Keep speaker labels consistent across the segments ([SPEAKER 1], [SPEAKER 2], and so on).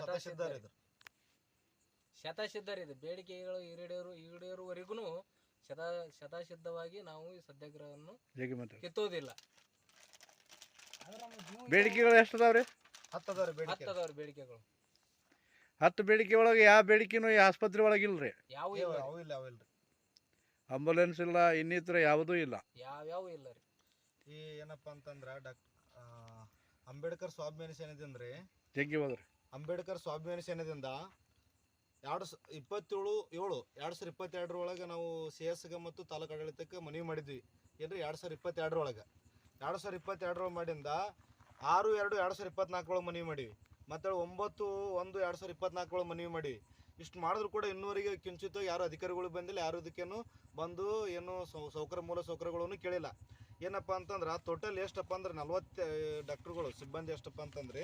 [SPEAKER 1] ಶತಸಿದ್ಧರು ಇದ್ರು.
[SPEAKER 2] ಶತಸಿದ್ಧರಿದೆ ಬೇಡಿಕೆಗಳು ಈಡೇರು ಈಡೇರುವವರೆಗೂ ಶತ ಶತಸಿದ್ಧವಾಗಿ ನಾವು ಈ ಸತ್ಯಾಗ್ರಹವನ್ನು ಕಿತ್ತೋದಿಲ್ಲ
[SPEAKER 3] ಬೇಡಿಕೆಗಳು ಎಷ್ಟು ಅದಾವ್ರಿ
[SPEAKER 1] ಹತ್ತು ಅದಾವ್ರಿ ಬೇಡಿಕೆ.
[SPEAKER 2] ಹತ್ತದವ್ರ ಬೇಡಿಕೆಗಳು.
[SPEAKER 3] ಹತ್ತು ಬೇಡಿಕೆ ಒಳಗೆ ಯಾವ ಬೇಡಿಕೆನೂ ಈ ಆಸ್ಪತ್ರೆ ಒಳಗೆ ಇಲ್ರಿ.
[SPEAKER 2] ಯಾವ ಇಲ್ಲ
[SPEAKER 1] ಯಾವ ಇಲ್ರಿ.
[SPEAKER 3] ಆಂಬುಲೆನ್ಸ್ ಇಲ್ಲ ಇನ್ನಿತರ ಯಾವುದೂ ಇಲ್ಲ.
[SPEAKER 2] ಯಾವ್ಯಾವ ಇಲ್ಲ ರೀ.
[SPEAKER 1] ಈ ಏನಪ್ಪಾ ಅಂತಂದ್ರ ಡಾಕ್ಟರ್ ಆ, ಅಂಬೇಡ್ಕರ್ ಸ್ವಾಭಿಮಾನಿ ಸೇನೆದಿಂದ
[SPEAKER 3] ಜಗ್ಗಿ ಹೋದ್ರಿ.
[SPEAKER 1] ಅಂಬೇಡ್ಕರ್ ಸ್ವಾಭಿಮಾನಿ ಸೇನೆದಿಂದ ಎರಡು ಸ, ಇಪ್ಪತ್ತೇಳು, ಏಳು, ಎರಡು ಸಾವಿರ ಇಪ್ಪತ್ತೆರಡರೊಳಗೆ ನಾವು ಸಿ ಎಸ್ಗೆ ಮತ್ತು ತಾಲೂಕು ಆಡಳಿತಕ್ಕೆ ಮನವಿ ಮಾಡಿದ್ವಿ. ಏನ್ರಿ, ಎರಡು ಸಾವಿರ ಇಪ್ಪತ್ತೆರಡರೊಳಗೆ ಎರಡು ಸಾವಿರ ಇಪ್ಪತ್ತೆರಡರೊಳಗೆ ಮಾಡಿಂದ ಆರು, ಎರಡು ಎರಡು ಸಾವಿರ ಇಪ್ಪತ್ನಾಲ್ಕರೊಳಗೆ ಮನವಿ ಮಾಡಿವಿ ಮತ್ತು ಒಂಬತ್ತು, ಒಂದು, ಎರಡು ಸಾವಿರ ಇಪ್ಪತ್ನಾಲ್ಕರೊಳಗೆ ಮನವಿ ಮಾಡಿವಿ ಇಷ್ಟು ಮಾಡಿದ್ರು ಕೂಡ ಇನ್ನೂವರೆಗೆ ಕಿಂಚಿತ ಯಾರು ಅಧಿಕಾರಿಗಳು ಬಂದಿಲ್ಲ, ಯಾರು ಇದಕ್ಕೇನು ಬಂದು ಏನು ಸೌಕರ್ಯ, ಮೂಲ ಸೌಕರ್ಯಗಳನ್ನು ಕೇಳಿಲ್ಲ. ಏನಪ್ಪ ಅಂತಂದ್ರೆ ಟೋಟಲ್ ಎಷ್ಟಪ್ಪ ಅಂದ್ರೆ ನಲ್ವತ್ತು, ಡಾಕ್ಟ್ರುಗಳು, ಸಿಬ್ಬಂದಿ ಎಷ್ಟಪ್ಪ ಅಂತಂದ್ರೆ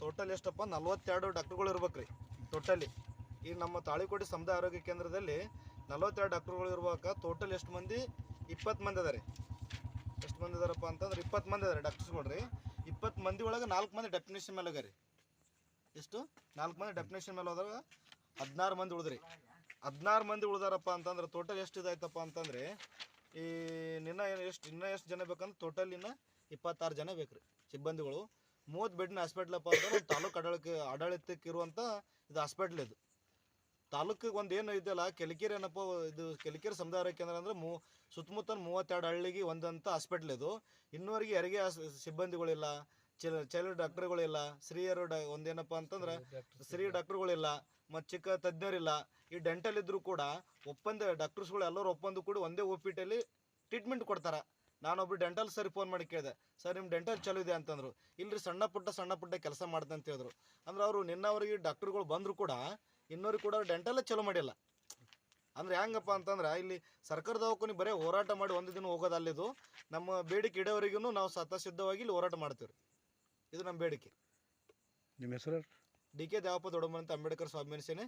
[SPEAKER 1] ಟೋಟಲ್ ಎಷ್ಟಪ್ಪ? ನಲ್ವತ್ತೆರಡು ಡಾಕ್ಟ್ರುಗಳು ಇರ್ಬೇಕು ರೀ ಟೋಟಲಿ ಈಗ ನಮ್ಮ ತಾಳಿಕೋಟೆ ಸಮುದಾಯ ಆರೋಗ್ಯ ಕೇಂದ್ರದಲ್ಲಿ ನಲ್ವತ್ತೆರಡು ಡಾಕ್ಟ್ರುಗಳು ಇರುವಾಗ ಟೋಟಲ್ ಎಷ್ಟು ಮಂದಿ? ಇಪ್ಪತ್ತು ಮಂದಿ ಅದಾರೆ. ಎಷ್ಟು ಮಂದಿ ಅದಾರಪ್ಪ ಅಂತಂದ್ರೆ ಇಪ್ಪತ್ತು ಮಂದಿ ಅದಾರೆ ಡಾಕ್ಟರ್ಸ್ ರೀ. ಇಪ್ಪತ್ತು ಮಂದಿ ಒಳಗೆ ನಾಲ್ಕು ಮಂದಿ ಡೆಫಿನೇಷನ್ ಮೇಲೆ ಹೋಗ್ಯಾರಿ ಎಷ್ಟು? ನಾಲ್ಕು ಮಂದಿ ಡೆಫಿನೇಷನ್ ಮೇಲೆ ಹೋದಾಗ ಹದಿನಾರು ಮಂದಿ ಉಳಿದ್ರಿ. ಹದಿನಾರು ಮಂದಿ ಉಳ್ದಾರಪ್ಪ ಅಂತಂದ್ರೆ ಟೋಟಲ್ ಎಷ್ಟು ಇದಾಯ್ತಪ್ಪ ಅಂತಂದ್ರೆ ಈ ನಿನ್ನ ಎಷ್ಟು ಇನ್ನೂ ಎಷ್ಟು ಜನ ಬೇಕಂದ್ರೆ ಟೋಟಲ್ ಇನ್ನೂ ಇಪ್ಪತ್ತಾರು ಜನ ಬೇಕ್ರಿ, ಸಿಬ್ಬಂದಿಗಳು. ಮೂವತ್ತು ಬೆಡ್ನ ಹಾಸ್ಪಿಟ್ಲಪ್ಪ ಅಂದ್ರೆ ತಾಲೂಕು ಆಡಳಿತ ಆಡಳಿತಕ್ಕೆ ಇರುವಂಥ ಇದು ಹಾಸ್ಪಿಟ್ಲ್ ಇದು. ತಾಲೂಕಿಗೆ ಒಂದು ಏನು ಇದೆಯಲ್ಲ ಕೆಲಿಕೆರೆ ಏನಪ್ಪ ಇದು ಕೆಲಿಕೆರೆ ಸಮುದಾಯ ಕೇಂದ್ರ ಅಂದ್ರೆ ಮೂ ಸುತ್ತಮುತ್ತ ಮೂವತ್ತೆರಡು ಹಳ್ಳಿಗೆ ಒಂದಂತ ಹಾಸ್ಪಿಟ್ಲ್ ಇದು. ಇನ್ನೂವರೆಗೆ ಹೆರಿಗೆ ಸಿಬ್ಬಂದಿಗಳಿಲ್ಲ ಚೈಲ್ಡ್ ಚೈಲ್ಡ್ ಡಾಕ್ಟರ್ಗಳಿಲ್ಲ ಸ್ತ್ರೀಯರು ಡಾ ಒಂದೇನಪ್ಪ ಅಂತಂದ್ರೆ ಸ್ತ್ರೀ ಡಾಕ್ಟರ್ಗಳಿಲ್ಲ ಮತ್ತು ಚಿಕ್ಕ ತಜ್ಞರಿಲ್ಲ. ಈ ಡೆಂಟಲ್ ಇದ್ರೂ ಕೂಡ ಒಪ್ಪಂದ ಡಾಕ್ಟರ್ಸ್ಗಳು ಎಲ್ಲರೂ ಒಪ್ಪಂದ ಕೂಡ ಒಂದೇ ಒ ಪಿ ಟಿಯಲ್ಲಿ ಟ್ರೀಟ್ಮೆಂಟ್ ಕೊಡ್ತಾರೆ. ನಾನೊಬ್ರು ಡೆಂಟಲ್ ಸರ್ ಫೋನ್ ಮಾಡಿ ಕೇಳಿದೆ ಸರ್ ನಿಮ್ಮ ಡೆಂಟಲ್ ಚಲೋ ಇದೆ ಅಂತಂದ್ರು. ಇಲ್ರಿ ಸಣ್ಣ ಪುಟ್ಟ ಸಣ್ಣ ಪುಟ್ಟ ಕೆಲಸ ಮಾಡ್ದೆ ಅಂತ ಹೇಳಿದ್ರು. ಅಂದ್ರೆ ಅವರು ನಿನ್ನವರಿಗೆ ಡಾಕ್ಟ್ರುಗಳು ಬಂದ್ರು ಕೂಡ ಇನ್ನೂರಿಗೆ ಕೂಡ ಡೆಂಟಲ್ಲೇ ಚಲೋ ಮಾಡಿಲ್ಲ. ಅಂದ್ರೆ ಹೆಂಗಪ್ಪ ಅಂತಂದ್ರೆ ಇಲ್ಲಿ ಸರ್ಕಾರ ದವಾಖಾನೆ ಬರೀ ಹೋರಾಟ ಮಾಡಿ ಒಂದು ದಿನ ಹೋಗೋದಲ್ಲ ಅಲ್ಲಿದು. ನಮ್ಮ ಬೇಡಿಕೆ ಇಡೋವರೆಗೂ ನಾವು ಸತಸಿದ್ಧವಾಗಿ ಇಲ್ಲಿ ಹೋರಾಟ ಮಾಡ್ತೀವಿ ಇದು ನಮ್ಮ ಬೇಡಿಕೆ.
[SPEAKER 3] ನಿಮ್ಮ ಹೆಸರು
[SPEAKER 1] ಡಿ ಕೆ ದೇವಪ್ಪ ಅಂತ ಅಂಬೇಡ್ಕರ್ ಸ್ವಾಭಿಮಾನಿ ಸೇನೆ